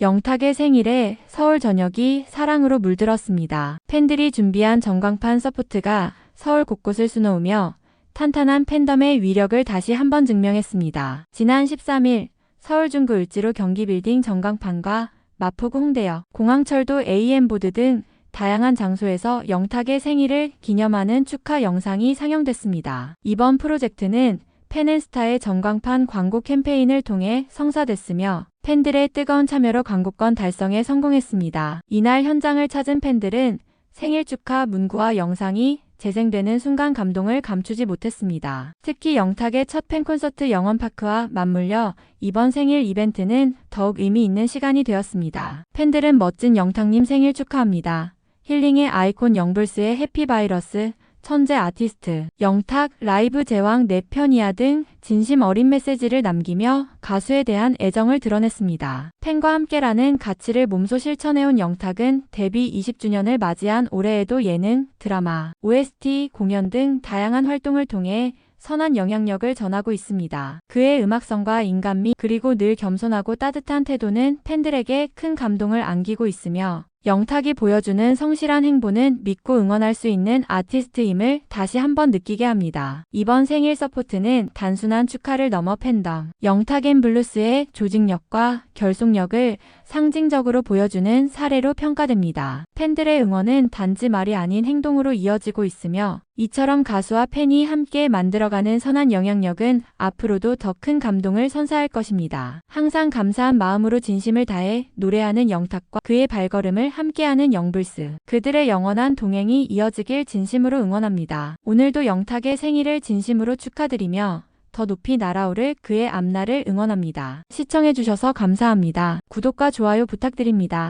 영탁의 생일에 서울 전역이 사랑으로 물들었습니다. 팬들이 준비한 전광판 서포트가 서울 곳곳을 수놓으며 탄탄한 팬덤의 위력을 다시 한번 증명했습니다. 지난 13일 서울 중구 을지로 경기 빌딩 전광판과 마포구 홍대역, 공항철도 AM보드 등 다양한 장소에서 영탁의 생일을 기념하는 축하 영상이 상영됐습니다. 이번 프로젝트는 팬앤스타의 전광판 광고 캠페인을 통해 성사됐으며 팬들의 뜨거운 참여로 광고권 달성에 성공했습니다. 이날 현장을 찾은 팬들은 생일 축하 문구와 영상이 재생되는 순간 감동을 감추지 못했습니다. 특히 영탁의 첫 팬콘서트 영원파크와 맞물려 이번 생일 이벤트는 더욱 의미 있는 시간이 되었습니다. 팬들은 멋진 영탁님 생일 축하합니다. 힐링의 아이콘 영불스의 해피바이러스, 천재 아티스트, 영탁, 라이브 제왕 내 편이야 등 진심 어린 메시지를 남기며 가수에 대한 애정을 드러냈습니다. 팬과 함께라는 가치를 몸소 실천해온 영탁은 데뷔 20주년을 맞이한 올해에도 예능, 드라마, OST, 공연 등 다양한 활동을 통해 선한 영향력을 전하고 있습니다. 그의 음악성과 인간미 그리고 늘 겸손하고 따뜻한 태도는 팬들에게 큰 감동을 안기고 있으며 영탁이 보여주는 성실한 행보는 믿고 응원할 수 있는 아티스트임을 다시 한번 느끼게 합니다. 이번 생일 서포트는 단순한 축하를 넘어 팬덤, 영탁 앤 블루스의 조직력과 결속력을 상징적으로 보여주는 사례로 평가됩니다. 팬들의 응원은 단지 말이 아닌 행동으로 이어지고 있으며 이처럼 가수와 팬이 함께 만들어가는 선한 영향력은 앞으로도 더 큰 감동을 선사할 것입니다. 항상 감사한 마음으로 진심을 다해 노래하는 영탁과 그의 발걸음을 함께하는 영불스. 그들의 영원한 동행이 이어지길 진심으로 응원합니다. 오늘도 영탁의 생일을 진심으로 축하드리며 더 높이 날아오를 그의 앞날을 응원합니다. 시청해주셔서 감사합니다. 구독과 좋아요 부탁드립니다.